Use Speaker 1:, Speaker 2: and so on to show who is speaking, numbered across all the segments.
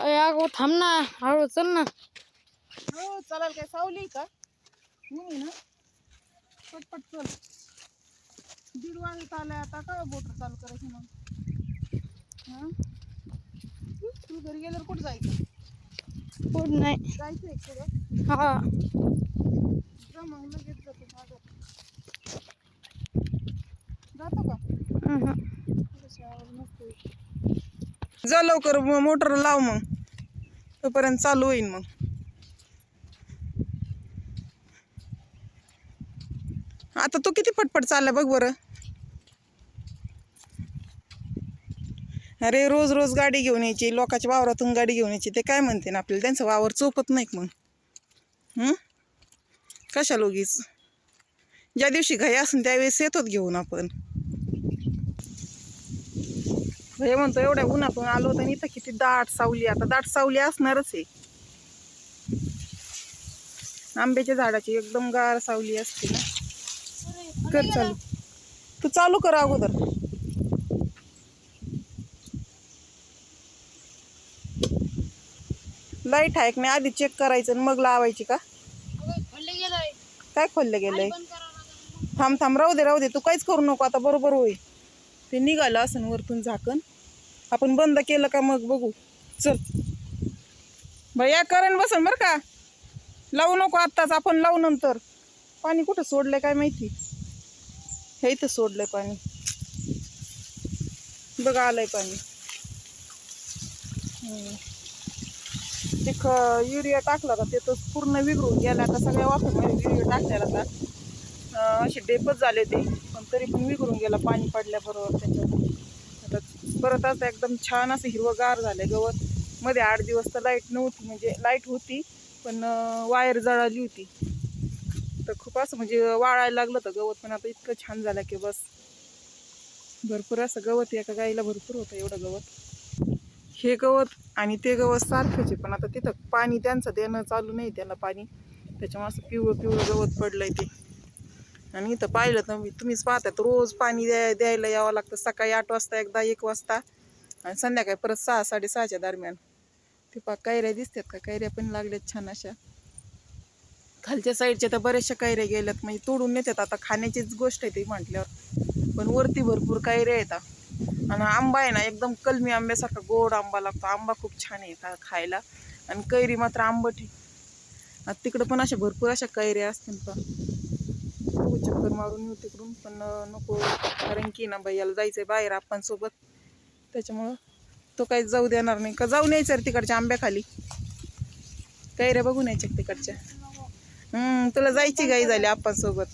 Speaker 1: अगो थांब ना. हळू चल ना.
Speaker 2: हो चालेल काय सावली का? ऊन आहे ना. पटपट चल. दीड वाजत आलाय आता. काय बोट चालू करायची मग? हा? तू घरी गेल्यावर कुठं जायचं?
Speaker 1: कोण नाही.
Speaker 2: जायचंय पुढं
Speaker 1: हा.
Speaker 2: जा मग लगेच जातो मागं. जातो का. जा लवकर मोटर लाव मग. तोपर्यंत चालू होईल मग. आता तू किती पटपट चालला बघ बरं. अरे रोज रोज गाडी घेऊन यायची लोकांच्या वावरातून गाडी घेऊन यायची ते काय म्हणते ना आपल्याला? त्यांचं वावर चोपत नाही मग. कशा लोगीच ज्या दिवशी घाई असून त्यावेळेस येतोच घेऊन आपण. हे म्हणतो एवढ्या उन्हातून आलो होतं इथं किती दाट सावली आता दाट सावली असणारच आहे. आंब्याच्या झाडाची एकदम गार सावली असते ना. कर चालू. तू चालू कर अगोदर. लाइट आहे नाही आधी चेक करायचं आणि मग लावायची का? काय खोललं गेलंय? थांब थांब राहू दे राहू दे. तू काहीच करू नको आता बरोबर होईल. ते निघालं असं वरतून झाकण. आपण बंद केलं का मग बघू. चल. भैया करण बसन बरं का. लावू नको आत्ताच आपण लावू नंतर. पाणी कुठं सोडलंय काय माहिती? हे इथं सोडलंय पाणी. बघा आलंय पाणी. हम्म. युरिया टाकला का ते तर पूर्ण विघरून गेला. आता सगळ्या वापरमध्ये युरिया टाकलेला का असे डेपच झाले ते. पण तरी पण विघरून गेला पाणी पडल्याबरोबर त्याच्यात. परत असं एकदम छान असं हिरवंगार झालं गवत. मध्ये आठ दिवस तर लाइट नव्हती म्हणजे लाइट होती पण वायर जळाली होती. तर खूप असं म्हणजे वाळायला लागलं तर गवत पण आता इतकं छान झालं की बस. भरपूर असं गवत एका गाईला भरपूर होतं एवढं गवत. हे गवत आणि ते गवत सारखेच आहे पण आता तिथं पाणी त्यांचं देणं चालू नाही त्याला पाणी. त्याच्यामुळे असं पिवळं पिवळं गवत पडलंय ते. आणि इथं पाहिलं तर मी तुम्हीच पाहतात रोज पाणी द्या द्यायला यावं लागतं. सकाळी आठ वाजता एकदा एक वाजता. आणि संध्याकाळी परत सहा साडेसहाच्या दरम्यान. ते पा कैऱ्या दिसतात का? कैऱ्या पण लागल्यात छान अशा. खालच्या साईडच्या तर बऱ्याचशा कैऱ्या गेल्यात. म्हणजे तोडून नेतात. आता खाण्याचीच गोष्ट आहे ती म्हटल्यावर. पण वरती भरपूर कैऱ्या येतात आणि आंबा आहे ना एकदम कलमी आंब्यासारखा गोड आंबा लागतो. आंबा खूप छान आहे का खायला. आणि कैरी मात्र आंबट आहे. तिकडं पण अशा भरपूर अशा कैऱ्या असतील पण बघू चक्कर मारून येऊ तिकडून पण नको. कारण की ना भैयाला आहे बाहेर आपण सोबत. त्याच्यामुळं तो काही जाऊ देणार नाही. का जाऊन यायचं रे तिकडच्या आंब्याखाली? कैऱ्या बघून यायच्या तिकडच्या? तुला जायची गाई झाली आपण सोबत.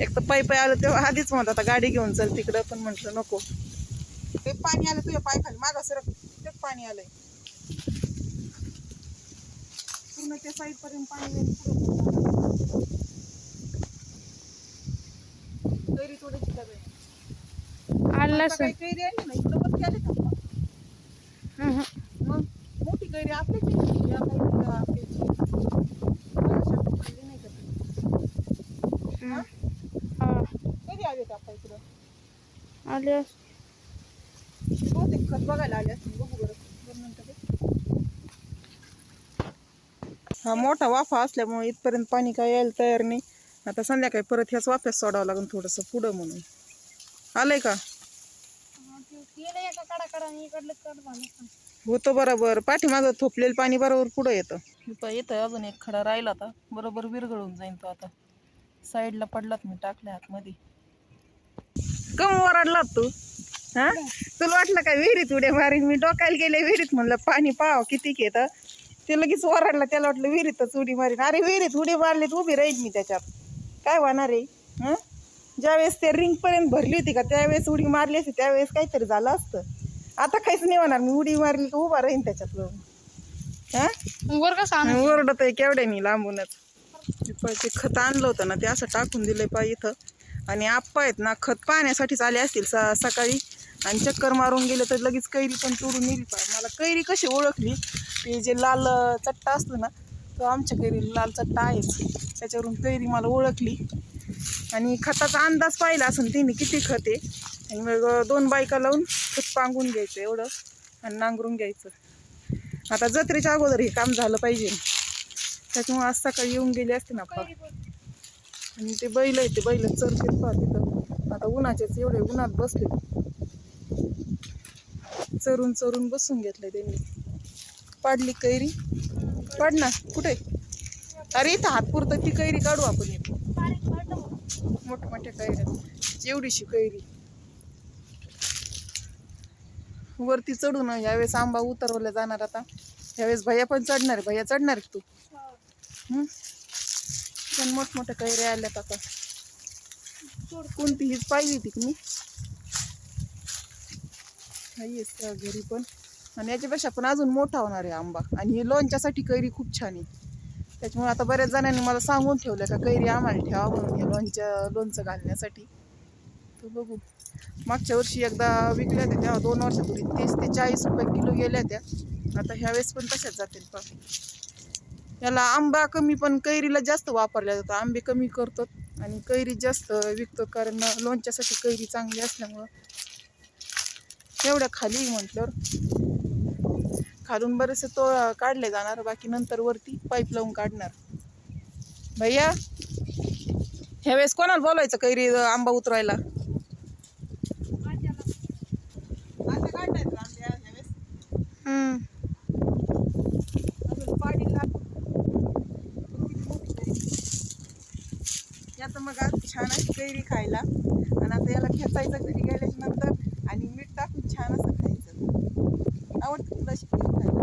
Speaker 2: एक तर पायी पायी आलं तेव्हा आधीच म्हणत आता गाडी घेऊन चल तिकडं पण म्हटलं नको. ते पाणी आलं तुझ्या पाय खाली मागा सर तेच पाणी आलंय. पूर्ण त्या साईड पर्यंत पाणी येईल पुढं. कैरी तोडायची आता काही कैरी ना इकडं वरती आली. मग मोठी कैरी आपल्याची आपल्याची नाही का. कधी आले का आपल्या इकडं?
Speaker 1: आले
Speaker 2: बहुतेक खत बघायला आले असतील. बघू बरं. दोन मिनिटं बघ. हा मोठा वाफा असल्यामुळे इथपर्यंत पाणी काय यायला तयार नाही. आता संध्याकाळी परत ह्याच वाफ्यात सोडावं लागेल थोडंसं पुढं म्हणून. आलंय का? होतं बरोबर. पाठीमागं थोपलेलं पाणी बरोबर पुढं येतं. इथं येतं अजून एक खडा राहिला आता बरोबर विरघळून जाईन तो आता. साईडला पडलात मी टाकल्या आतमध्ये. कम ओरडलात तू? हा? तुला वाटलं काय विहिरीत उड्या मारीन? मी डोकायला गेले विहिरीत म्हणलं पाणी पाव किती घेतं ते लगेच ओरडला त्याला वाटलं विहिरीतच उडी मारीन. अरे विहिरीत उडी मारली उभी राहील मी त्याच्यात. काय होणार आहे? हं? ज्यावेळेस ते रिंग पर्यंत भरली होती का त्यावेळेस उडी मारली असती त्यावेळेस काहीतरी झालं असतं. आता काहीच नाही होणार मी उडी मारली तर उभा राहीन त्याच्यात हा?
Speaker 1: वर का सांग
Speaker 2: ओरडत आहे केवढ्यानी लांबूनच. ते खत आणलं होतं ना ते असं टाकून दिलंय पाय इथं. आणि आप्पा आहेत ना खत पाहण्यासाठीच आले असतील स सकाळी. आणि चक्कर मारून गेले तर लगेच कैरी पण तोडून नेली पाय मला कैरी कशी ओळखली? ते जे लाल चट्टा असतो ना तो आमच्या कैरी लाल चट्टा आहेच. त्याच्यावरून कैरी मला ओळखली. आणि खताचा अंदाज पाहिला असून तिने किती खत आहे. आणि मग दोन बायका लावून खत पांगून घ्यायचं एवढं आणि नांगरून घ्यायचं. आता जत्रेच्या अगोदर हे काम झालं पाहिजे. त्याच्यामुळे आज सकाळी येऊन गेले असते ना पा आणि ते बैल आहे ते बैल चरते पहा तिथं. आता उन्हाचेच एवढे उन्हात बसले. चरून चरून बसून घेतलंय त्यांनी. पाडली कैरी. पाड ना. कुठे? अरे इथं हात पुरतं ती कैरी काढू आपण एक. मोठमोठ्या कैऱ्या. एवढीशी कैरी. वरती चढून यावेळेस आंबा उतरवला जाणार आता. यावेळेस भैया पण चढणार आहे. भैया चढणार तू? हं? पण मोठमोठ्या कैऱ्या आल्यात आता. कोणती हीच पाहिली होती की मी? घरी पण. आणि याच्यापेक्षा पण अजून मोठा होणार आहे आंबा. आणि ही लोणच्यासाठी कैरी खूप छान आहे. त्याच्यामुळे आता बऱ्याच जणांनी मला सांगून ठेवलं का कैरी आम्हाला ठेवा म्हणून हे लोणच्या लोणचं घालण्यासाठी. तर बघू. मागच्या वर्षी एकदा विकल्या होत्या तेव्हा दोन वर्षापूर्वी तीस ते चाळीस रुपये किलो गेल्या त्या आता ह्यावेळेस पण तशाच जातील पण याला आंबा कमी पण कैरीला जास्त वापरल्या जातो आंबे कमी करतो आणि कैरी जास्त विकतो कारण लोणच्यासाठी कैरी चांगली असल्यामुळं. एवढ्या खाली म्हटल्यावर खालून बरेचसे तो काढले जाणार बाकी नंतर वरती पाईप लावून काढणार. भैया ह्या वेळेस कोणाला बोलायचं कैरी आंबा उतरायला आता मग आज छान अशी कैरी खायला. आणि आता याला खेचायचं घरी गेल्यानंतर आणि मीठ टाकून छान असं 倒れてくるら。